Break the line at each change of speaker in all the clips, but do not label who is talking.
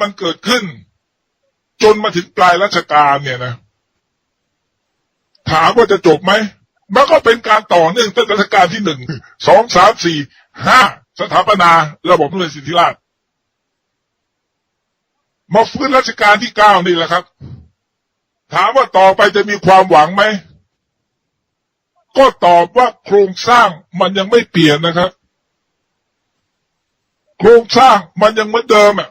มันเกิดขึ้น จนมาถึงปลายรัชกาลเนี่ยนะ ถามว่าจะจบไหม มันก็เป็นการต่อเนื่องตั้งแต่รัชกาลที่หนึ่งสองสามสี่ห้าสถาปนาระบบพระนสิทธิราชมาฟื้นรัชกาลที่เก้านี่แหละครับ ถามว่าต่อไปจะมีความหวังไหม ก็ตอบว่าโครงสร้างมันยังไม่เปลี่ยนนะครับ โครงสร้างมันยังเหมือนเดิมอะ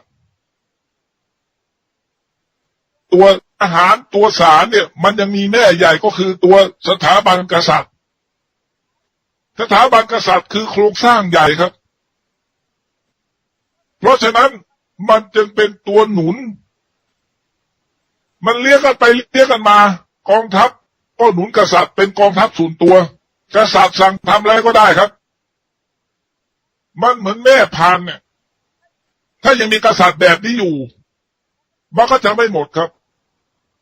ตัวอาหารตัวสารเนี่ย มันยังมีแม่ใหญ่ก็คือตัวสถาบันกษัตริย์ สถาบันกษัตริย์คือโครงสร้างใหญ่ครับ เพราะฉะนั้นมันจึงเป็นตัวหนุน มันเลี้ยงกันไปเลี้ยงกันมา กองทัพก็หนุนกษัตริย์เป็นกองทัพส่วนตัว กษัตริย์สั่งทำอะไรก็ได้ครับ มันเหมือนแม่พันเนี่ย ถ้ายังมีกษัตริย์แบบนี้อยู่ มันก็จะไม่หมดครับ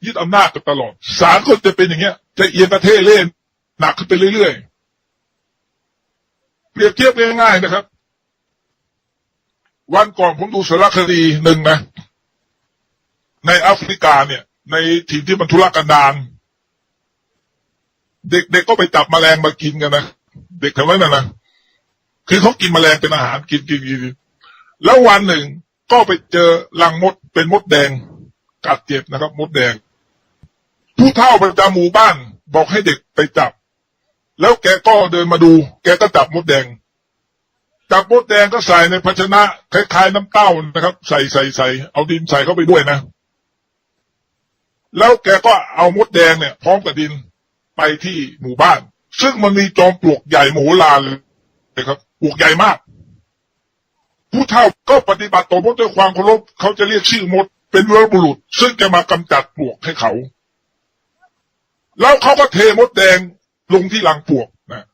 ยึดอำนาจกันตลอดศาลก็จะเป็นอย่างเงี้ย จะเอียงประเทศเล่นหนักขึ้นไปเรื่อยๆเปรียบเทียบง่ายๆนะครับ วันก่อนผมดูสารคดีหนึ่งนะ ในแอฟริกาเนี่ย ในถิ่นที่มันทุรกันดารเด็กๆก็ไปจับแมลงมากินกันนะเด็กแถวนั้นนะนะคือเขากินแมลงเป็นอาหารกินกินกินแล้ววันหนึ่งก็ไปเจอรังมดเป็นมดแดงกัดเจ็บนะครับ มดแดง ผู้เฒ่าประจำหมู่บ้าน บอกให้เด็กไปจับ แล้วแกก็เดินมาดู แกก็จับมดแดง จับมดแดงก็ใส่ในภาชนะคล้ายๆน้ำเต้านะครับ ใส่ใส่ใส่เอาดินใส่เข้าไปด้วยนะ แล้วแกก็เอามดแดงเนี่ย พร้อมกับดินไปที่หมู่บ้าน ซึ่งมันมีจอมปลวกใหญ่โมโหลานเลยนะครับปลวกใหญ่มาก ผู้เฒ่าก็ปฏิบัติต่อมดด้วยความเคารพเขาจะเรียกชื่อมดเป็นวรบุรุษ ซึ่งจะมากำจัดปลวกให้เขา แล้วเขาก็เทมดแดงลงที่รังปลวกนะ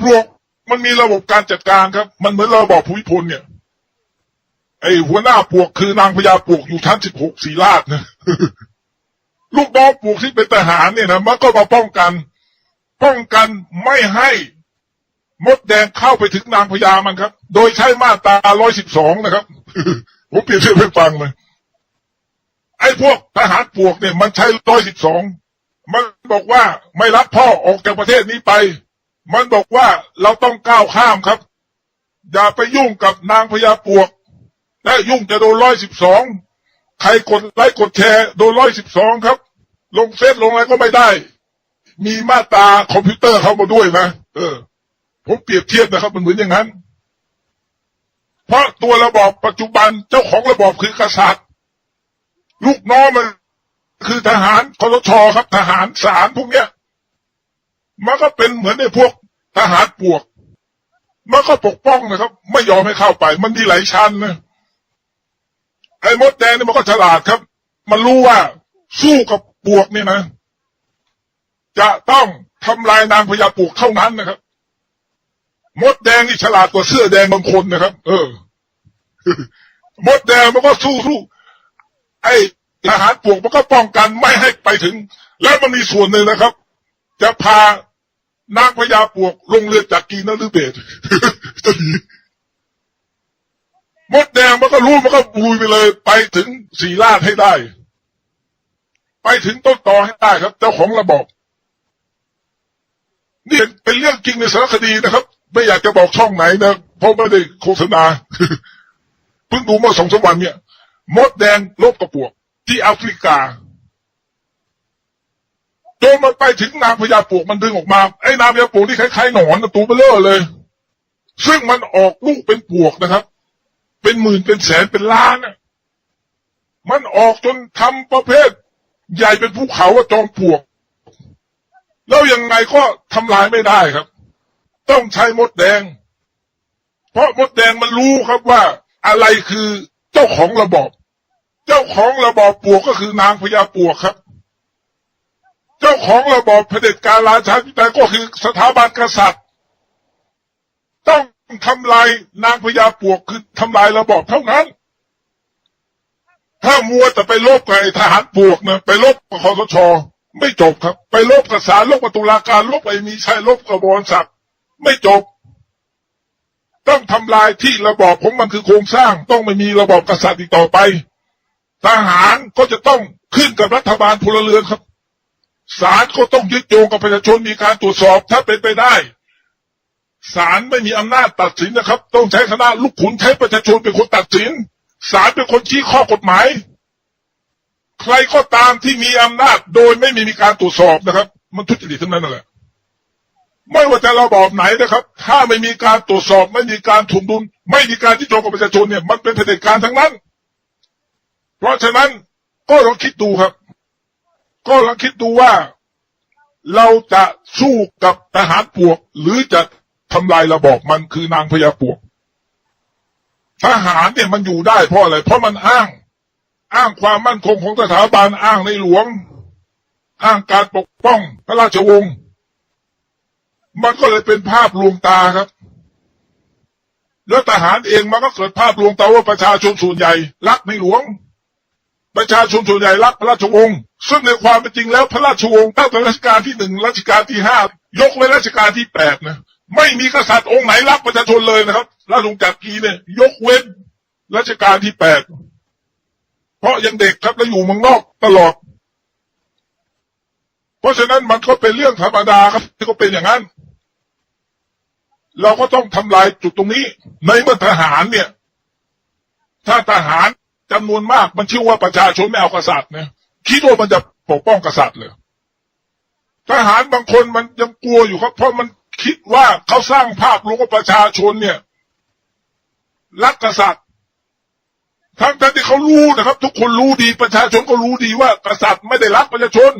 ปลวกมันมีระบบการจัดการครับ มันเหมือนระบอบภูมิพลเนี่ยไอหัวหน้าปลวกคือนางพญาปลวกอยู่ชั้นสิบหกสีราชนะลูกน้องปลวกที่เป็นทหารเนี่ยนะมันก็มาป้องกัน ป้องกันไม่ให้มดแดงเข้าไปถึงนางพญามันครับ โดยใช้มาตราร้อยสิบสองนะครับ ผมเปรียบเทียบให้ฟังเลย ไอ้พวกทหารปลวกเนี่ย มันใช้ร้อยสิบสอง มันบอกว่าไม่รับพ่อออกจากประเทศนี้ไป มันบอกว่าเราต้องก้าวข้ามครับ อย่าไปยุ่งกับนางพญาปลวก และยุ่งจะโดนร้อยสิบสองใครกดไลค์กดแชร์โดนร้อยสิบสองครับ ลงเฟซลงอะไรก็ไม่ได้ มีมาตาคอมพิวเตอร์เข้ามาด้วยนะเออ ผมเปรียบเทียบนะครับ มันเหมือนอย่างนั้น เพราะตัวระบอบปัจจุบันเจ้าของระบอบคือกษัตริย์ ลูกน้องมัน คือทหารคอสชครับ ทหารศาลพวกเนี้ย มันก็เป็นเหมือนในพวกทหารปวก มันก็ปกป้องนะครับ ไม่ยอมให้เข้าไป มันมีหลายชั้นนะไอ้มดแดงนี่มันก็ฉลาดครับ มันรู้ว่าสู้กับปวกเนี่ยนะ จะต้องทำลายนางพญาปวกเท่านั้นนะครับ มดแดงนี่ฉลาดกว่าเสื้อแดงบางคนนะครับ เออ มดแดงมันก็สู้สู้ไอ้ ทหารปวกมันก็ป้องกันไม่ให้ไปถึง แล้วมันมีส่วนหนึ่งนะครับ จะพานางพญาปวกลงเรือจากกีนฤเบศจะดีมดแดงมันก็รู้มันก็ลุยไปเลย ไปถึงสีราชให้ได้ ไปถึงต้นตอให้ได้ครับ เจ้าของระบบนี่เป็นเรื่องจริงในสารคดีนะครับ ไม่อยากจะบอกช่องไหนนะเพราะไม่ได้โฆษณาเพิ่งดูเมื่อสองสามวันเนี่ย มดแดงลบกระปวก ที่แอฟริกาจนมันไปถึงนางพญาปวกมันดึงออกมา ไอ้นางพญาปวกที่คล้ายๆหนอนตัวเบลอเลย ซึ่งมันออกลูกเป็นปวกนะครับ เป็นหมื่นเป็นแสนเป็นล้านน่ะมันออกจนทำประเภท ใหญ่เป็นภูเขาว่าจอมปลวก แล้วยังไงก็ทำลายไม่ได้ครับ ต้องใช้มดแดง เพราะมดแดงมันรู้ครับว่าอะไรคือเจ้าของระบอบ เจ้าของระบอบปวกก็คือนางพญาปวกครับ เจ้าของระบอบเผด็จการราชาธิปไตยก็คือสถาบันกษัตริย์ ต้องทำลายนางพญาปวกคือทำลายระบอบเท่านั้น ถ้ามัวแต่ไปลบกับทหารปวกนะไปลบกับคอสชไม่จบครับ ไปลบกับศาลลบกับตุลาการลบไอ้มีชัยลบกับบอลศักดิ์ไม่จบ ต้องทำลายที่ระบอบของมันคือโครงสร้าง ต้องไม่มีระบอบกษัตริย์อีกต่อไป ทหารก็จะต้องขึ้นกับรัฐบาลพลเรือนครับศาลก็ต้องยึดโยงกับประชาชนมีการตรวจสอบถ้าเป็นไปได้ศาลไม่มีอำนาจตัดสินนะครับ ต้องใช้คณะลูกขุนใช้ประชาชนเป็นคนตัดสินศาลเป็นคนชี้ข้อกฎหมาย ใครก็ตามที่มีอำนาจโดยไม่มีมีการตรวจสอบนะครับ มันทุจริตทั้งนั้นนั่นแหละไม่ว่าจะระบอบไหนนะครับ ถ้าไม่มีการตรวจสอบ ไม่มีการถ่วงดุล ไม่มีการที่โจงกับประชาชนเนี่ย มันเป็นเผด็จการทั้งนั้น เพราะฉะนั้นก็ลองคิดดูครับ ก็ลองคิดดูว่า เราจะสู้กับทหารปวก หรือจะทำลายระบอบมันคือนางพญาปวก ทหารเนี่ยมันอยู่ได้เพราะอะไร เพราะมันอ้าง อ้างความมั่นคงของสถาบันอ้างในหลวง อ้างการปกป้องพระราชวงศ์มันก็เลยเป็นภาพลวงตาครับ แล้วทหารเองมันก็เกิดภาพลวงตาว่าประชาชนส่วนใหญ่ รักในหลวง ประชาชนส่วนใหญ่รักพระราชวงศ์ซึ่งในความเป็นจริงแล้วพระราชวงศ์ตั้งแต่รัชกาลที่หนึ่งรัชกาลที่ห้ายกเว้นรัชกาลที่แปดนะไม่มีกษัตริย์องค์ไหนรักประชาชนเลยนะครับราชวงศ์จักรีเนี่ย ยกเว้นรัชกาลที่แปดเพราะยังเด็กครับแล้วอยู่เมืองนอกตลอด เพราะฉะนั้นมันก็เป็นเรื่องธรรมดาครับที่ก็เป็นอย่างนั้น เราก็ต้องทำลายจุดตรงนี้ ในเมื่อทหารเนี่ย ถ้าทหาร จำนวนมากมันเชื่อว่าประชาชนไม่เอากษัตริย์เนี่ยคิดว่ามันจะปกป้องกษัตริย์เลยทหารบางคนมันยังกลัวอยู่ครับ เพราะมันคิดว่าเขาสร้างภาพลวงว่าประชาชนเนี่ย รักกษัตริย์ทั้งที่เขารู้นะครับ ทุกคนรู้ดีประชาชนก็รู้ดีว่า กษัตริย์ไม่ได้รักประชาชน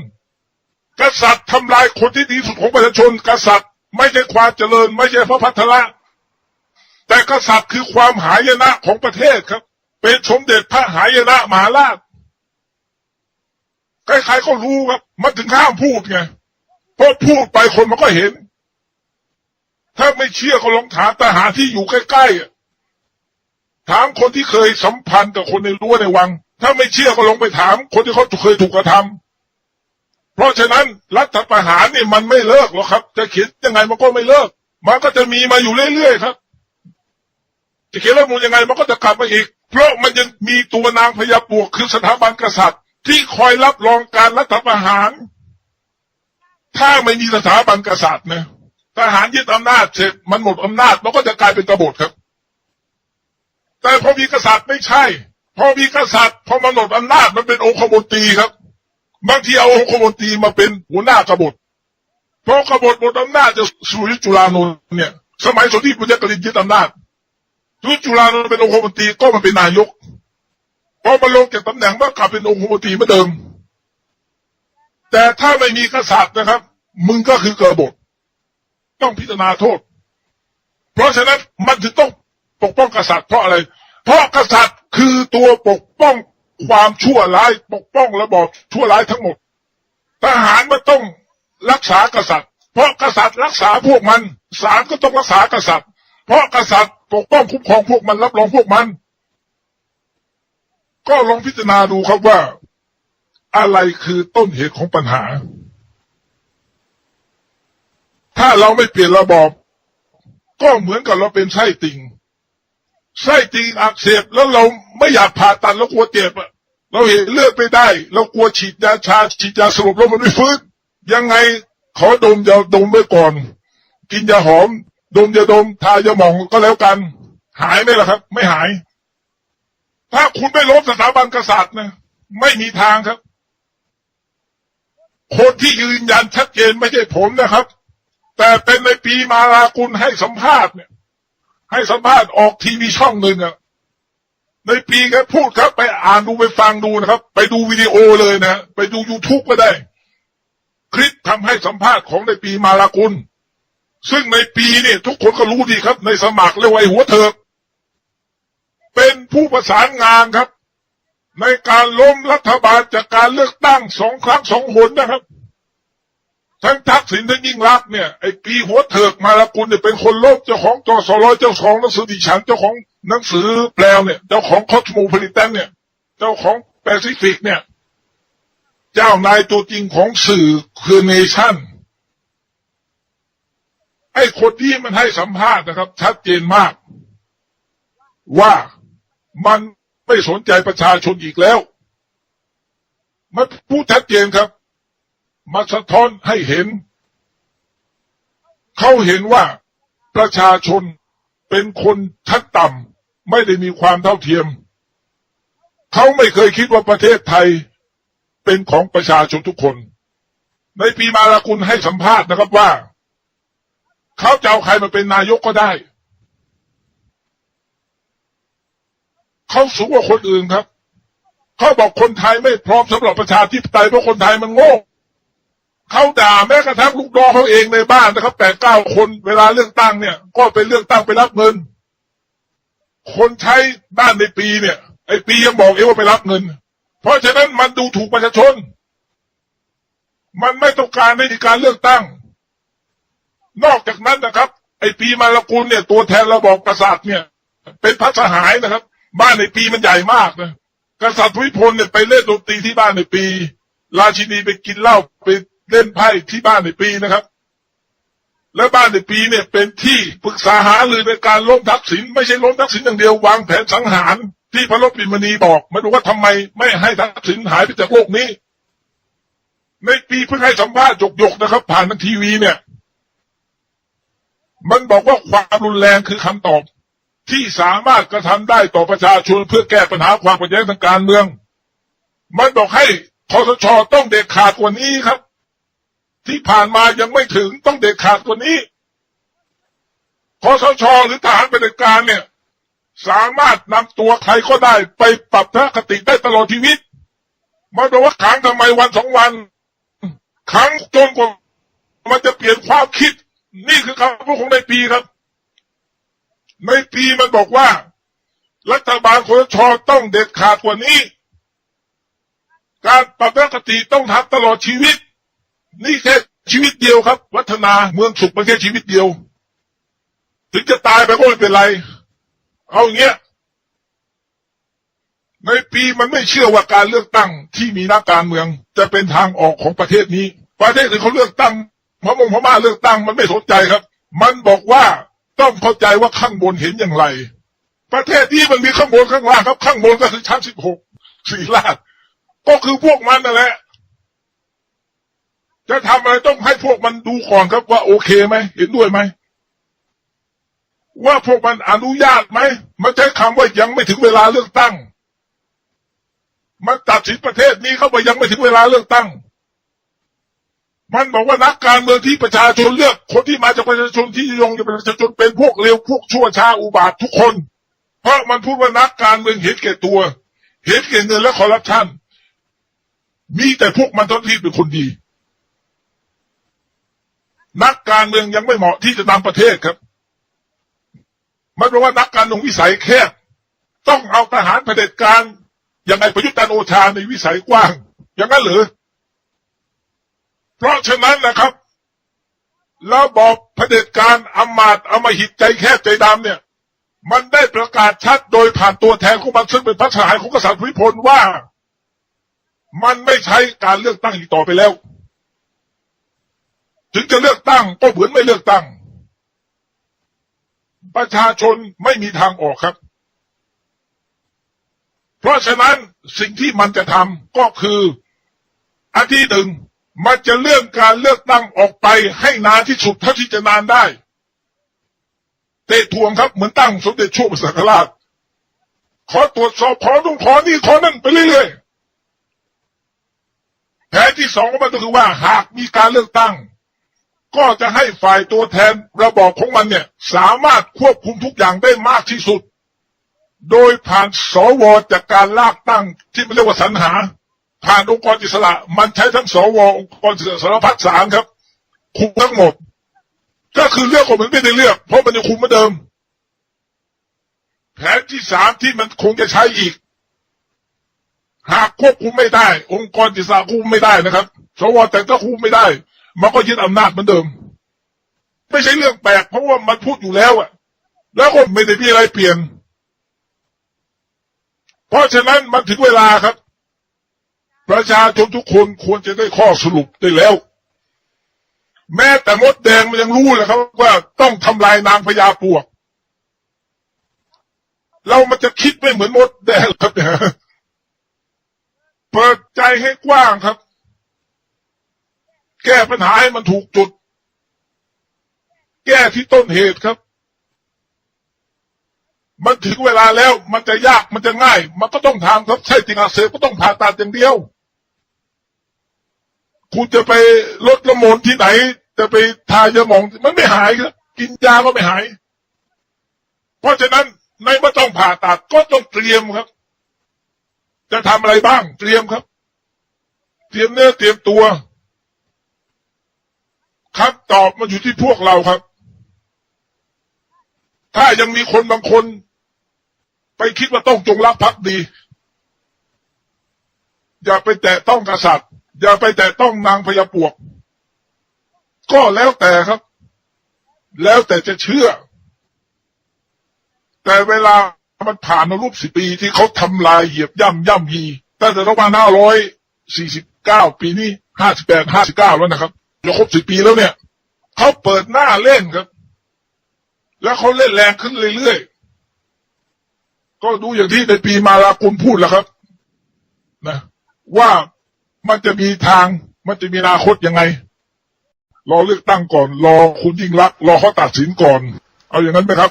กษัตริย์ทำลายคนที่ดีสุดของประชาชน กษัตริย์ ไม่ใช่ความเจริญ ไม่ใช่พระพัฒระแต่กษัตริย์คือความหายนะของประเทศครับ เป็นสมเด็จพระหายนะมหาราชใครๆก็รู้ครับ มันถึงห้ามพูดไงเพราะพูดไปคนมันก็เห็น ถ้าไม่เชื่อก็ลองถามทหารที่อยู่ใกล้ๆถามคนที่เคยสัมพันธ์กับคนในรั้วในวัง ถ้าไม่เชื่อก็ลองไปถาม คนที่เขาเคยถูกกระทำเพราะฉะนั้นรัฐประหารนี่มันไม่เลิกหรอกครับ จะเขียนยังไงมันก็ไม่เลิก มันก็จะมีมาอยู่เรื่อยๆครับ จะเขียนรัฐมนูลยังไงมันก็จะกลับมาอีก เพราะมันยังมีตัวนางพญาปวกคือสถาบันกษัตริย์ ที่คอยรับรองการรัฐประหาร ถ้าไม่มีสถาบันกษัตริย์นะทหารยึดอำนาจเสร็จมันหมดอำนาจมันก็จะกลายเป็นกบฏครับ แต่พอมีกษัตริย์ไม่ใช่ พอมีกษัตริย์พอมันหมดอำนาจมันเป็นองคมนตรีครับบางทีเอาองคมนตรีมาเป็นหัวหน้ากบฏเพราะกบฏหมดอำนาจจะสุริจุลานนท์เนี่ย สมัยสนธิปุญญกลิยึดอำนาจ สุริจุลาเป็นองคมนตรีก็มาเป็นนายกพอมาลงจากตำแหน่งก็กลับเป็นองคมนตรีเหมือนเดิม แต่ถ้าไม่มีกษัตริย์นะครับ มึงก็คือกบฏต้องพิจารณาโทษ เพราะฉะนั้นมันถึงต้องปกป้องกษัตริย์เพราะอะไร เพราะกษัตริย์คือตัวปกป้องความชั่วร้ายปกป้องระบอบชั่วร้ายทั้งหมด ทหารมันต้องรักษากษัตริย์ เพราะกษัตริย์รักษาพวกมันศาลก็ต้องรักษากษัตริย์ เพราะกษัตริย์ ปกป้องคุ้มครองพวกมันรับรองพวกมัน ก็ลองพิจารณาดูครับว่า อะไรคือต้นเหตุของปัญหา ถ้าเราไม่เปลี่ยนระบอบ ก็เหมือนกับเราเป็นไส้ติ่งไส้ติ่งอักเสบแล้วเราไม่อยากผ่าตัดแล้วกลัวเจ็บอะเราเห็นเลือดไม่ได้ เรากลัวฉีดยาชาฉีดยาสลบแล้วมันไม่ฟื้นยังไงขอดมยาดมไว้ก่อน กินยาหอม ดมยาดมทายาหมองก็แล้วกัน หายไหมล่ะครับ ไม่หาย ถ้าคุณไม่ลบสถาบันกษัตริย์นะไม่มีทางครับ คนที่ยืนยันชัดเจนไม่ใช่ผมนะครับ แต่เป็นในปีมาลากุลให้สัมภาษณ์เนี่ย ให้สัมภาษณ์ออกทีวีช่องหนึ่งอะในปีแกพูดครับ ไปอ่านดูไปฟังดูนะครับ ไปดูวิดีโอเลยนะ ไปดู YouTube ก็ได้ คลิปทำให้สัมภาษณ์ของในปีมาลากุล ซึ่งในปีเนี่ยทุกคนก็รู้ดีครับ ในสมัครเรียกว่าหัวเถิกเป็นผู้ประสานงานครับ ในการล้มรัฐบาลจากการเลือกตั้งสองครั้งสองหนนะครับ ทั้งทักษิณทั้งยิ่งรักเนี่ยไอ้ปีหัวเถิกมาลากุลเนี่ยเป็นคนล้มเจ้าของจอสลเจ้าของหนังสือดิฉันเจ้าของหนังสือแปลเนี่ยเจ้าของคอสโมพลิแตนเนี่ย เจ้าของแปซิฟิกเนี่ย เจ้านายตัวจริงของสื่อคือเนชั่น ไอ้คนที่มันให้สัมภาษณ์นะครับ ชัดเจนมาก ว่ามันไม่สนใจประชาชนอีกแล้ว มันพูดชัดเจนครับมาสะท้อนให้เห็น เขาเห็นว่าประชาชนเป็นคนชั้นต่ำไม่ได้มีความเท่าเทียม เขาไม่เคยคิดว่าประเทศไทยเป็นของประชาชนทุกคน ในปีมาลากุลให้สัมภาษณ์นะครับว่า เขาจะเอาใครมาเป็นนายกก็ได้ เขาสูงกว่าคนอื่นครับ เขาบอกคนไทยไม่พร้อมสำหรับประชาธิปไตยเพราะคนไทยมันโง่เขาด่าแม้กระทั่งลูกน้องเขาเองในบ้านนะครับแปดเก้าคนเวลาเลือกตั้งเนี่ย ก็ไปเลือกตั้งไปรับเงิน คนใช้บ้านในปีเนี่ย ไอ้ปียังบอกเองว่าไปรับเงิน เพราะฉะนั้นมันดูถูกประชาชน มันไม่ต้องการให้มีการเลือกตั้ง นอกจากนั้นนะครับ ไอ้ปีมาลกุลเนี่ย ตัวแทนระบอบกษัตริย์เนี่ย เป็นพระสหายนะครับ บ้านในปีมันใหญ่มากนะกษัตริย์ทวิพลเนี่ยไปเล่นดนตรีที่บ้านในปี ราชินีไปกินเหล้าไปเล่นไพ่ที่บ้านในปีนะครับ และบ้านในปีเนี่ยเป็นที่ปรึกษาหารือในการล้มทักษิณไม่ใช่ล้มทักษิณอย่างเดียววางแผนสังหารที่พระรบปิมณีบอกไม่รู้ว่าทำไมไม่ให้ทักษิณหายไปจากโลกนี้ ในปีเพิ่งให้สัมภาษณ์หยกๆนะครับ ผ่านทางทีวีเนี่ย มันบอกว่าความรุนแรงคือคำตอบ ที่สามารถกระทำได้ต่อประชาชนเพื่อแก้ปัญหาความขัดแย้งทางการเมือง มันบอกให้คอสชต้องเด็ดขาดกว่านี้ครับ ที่ผ่านมายังไม่ถึงต้องเด็ดขาดกว่านี้คอสชหรือทหารปฏิบัติการเนี่ย สามารถนำตัวใครก็ได้ไปปรับทัศนคติได้ตลอดชีวิตมันบอกว่าขังทำไมวันสองวันขังจนกว่ามันจะเปลี่ยนความคิด นี่คือคำพูดของในายปีครับ ในปีมันบอกว่า รัฐบาลคอสชต้องเด็ดขาดกว่านี้ การปรับทัศนคติต้องทำตลอดชีวิต นี่แค่ชีวิตเดียวครับ วัฒนาเมืองสุขมันแค่ชีวิตเดียว ถึงจะตายไปก็ไม่เป็นไร เอาอย่างเงี้ยในปีมันไม่เชื่อว่าการเลือกตั้งที่มีนักการเมือง จะเป็นทางออกของประเทศนี้ ประเทศอื่นเขาเลือกตั้ง พระมงพม่าเลือกตั้งมันไม่สนใจครับ มันบอกว่าต้องเข้าใจว่าข้างบนเห็นอย่างไร ประเทศนี้มันมีข้างบนข้างล่างครับ ข้างบนก็คือชั้นสิบหกสี่ลาดก็คือพวกมันนั่นแหละ จะทำอะไรต้องให้พวกมันดูก่อนครับว่าโอเคไหมเห็นด้วยไหมว่าพวกมันอนุญาตไหมมันใช้คำว่ายังไม่ถึงเวลาเลือกตั้ง มันตัดสินประเทศนี้เขาบอกยังไม่ถึงเวลาเลือกตั้ง มันบอกว่านักการเมืองที่ประชาชนเลือก คนที่มาจากประชาชนที่ยงจากประชาชนเป็นพวกเลวพวกชั่วช้าอุบาททุกคน เพราะมันพูดว่านักการเมืองเห็นแก่ตัว เห็นแก่เงินและคอร์รัปชันมีแต่พวกมันเท่าที่เป็นคนดี นักการเมืองยังไม่เหมาะที่จะนำประเทศครับ มันแปลว่านักการเมืองวิสัยแคบต้องเอาทหารเผด็จการอย่างไงประยุทธ์จันโอชาในวิสัยกว้าง อย่างนั้นหรือ เพราะฉะนั้นนะครับระบอบเผด็จการอมาตย์อมหิตใจแคบใจดำเนี่ย มันได้ประกาศชัดโดยผ่านตัวแทนของมันซึ่งเป็นพระสหายของกษัตริย์พิพลว่า มันไม่ใช้การเลือกตั้งอีกต่อไปแล้ว ถึงจะเลือกตั้งก็เหมือนไม่เลือกตั้ง ประชาชนไม่มีทางออกครับ เพราะฉะนั้นสิ่งที่มันจะทำก็คืออันที่หนึ่ง มันจะเลื่อนการเลือกตั้งออกไปให้นานที่สุดเท่าที่จะนานได้ เตะทวงครับเหมือนตั้งสมเด็จช่วสังฆราชขอตรวจสอบขอต้องขอนี่ขอนั่นไปเรื่อยๆแผนที่สองมันก็คือว่าหากมีการเลือกตั้ง ก็จะให้ฝ่ายตัวแทนระบอบของมันเนี่ย สามารถควบคุมทุกอย่างได้มากที่สุด โดยผ่านสวจากการลากตั้งที่มันเรียกว่าสรรหา ผ่านองค์กรอิสระ มันใช้ทั้งสวองค์กรอิสระสารพัดสารครับ คุมทั้งหมด ก็คือเลือกคนมันไม่ได้เลือก เพราะมันยังคุมเหมือนเดิม แผนที่สามที่มันคงจะใช้อีก หากควบคุมไม่ได้ องค์กรอิสระคุมไม่ได้นะครับสวแต่ก็คุมไม่ได้ มันก็ยึดอำนาจเหมือนเดิม ไม่ใช่เรื่องแปลกเพราะว่ามันพูดอยู่แล้วอะแล้วก็ไม่ได้มีอะไรเปลี่ยน เพราะฉะนั้นมันถึงเวลาครับ ประชาชนทุกคนควรจะได้ข้อสรุปได้แล้ว แม้แต่มดแดงมันยังรู้เลยครับ ว่าต้องทำลายนางพญาปวก เรามันจะคิดไม่เหมือนมดแดงครับเนี่ยเปิดใจให้กว้างครับ แก้ปัญหาให้มันถูกจุด แก้ที่ต้นเหตุครับ มันถึงเวลาแล้ว มันจะยากมันจะง่าย มันก็ต้องทำครับใช่จริงอักเสบก็ต้องผ่าตัดอย่างเดียว คุณจะไปลดละมนที่ไหน จะไปทายาหมองมันไม่หายครับกินยาก็ไม่หาย เพราะฉะนั้นในเมื่อต้องผ่าตัดก็ต้องเตรียมครับ จะทำอะไรบ้างเตรียมครับ เตรียมเนื้อเตรียมตัวคำตอบมันอยู่ที่พวกเราครับ ถ้ายังมีคนบางคน ไปคิดว่าต้องจงรักภักดี อย่าไปแตะต้องกษัตริย์ อย่าไปแตะต้องนางพญาปวก ก็แล้วแต่ครับ แล้วแต่จะเชื่อ แต่เวลามันผ่านมารูปสิปีที่เขาทำลายเหยียบย่ำย่ำยีตั้งแต่ประมาณห้าร้อยสี่สิบเก้าปีนี้ห้าสิบแปดห้าสิบเก้าแล้วนะครับจะครบสิบปีแล้วเนี่ย เขาเปิดหน้าเล่นครับ แล้วเขาเล่นแรงขึ้นเรื่อยๆ ก็ดูอย่างที่ในปีมาลาคุณพูดแล้วครับ นะว่ามันจะมีทางมันจะมีอนาคตยังไง รอเลือกตั้งก่อน รอคุณยิ่งรักษณ์รอเขาตัดสินก่อน เอาอย่างนั้นไหมครับ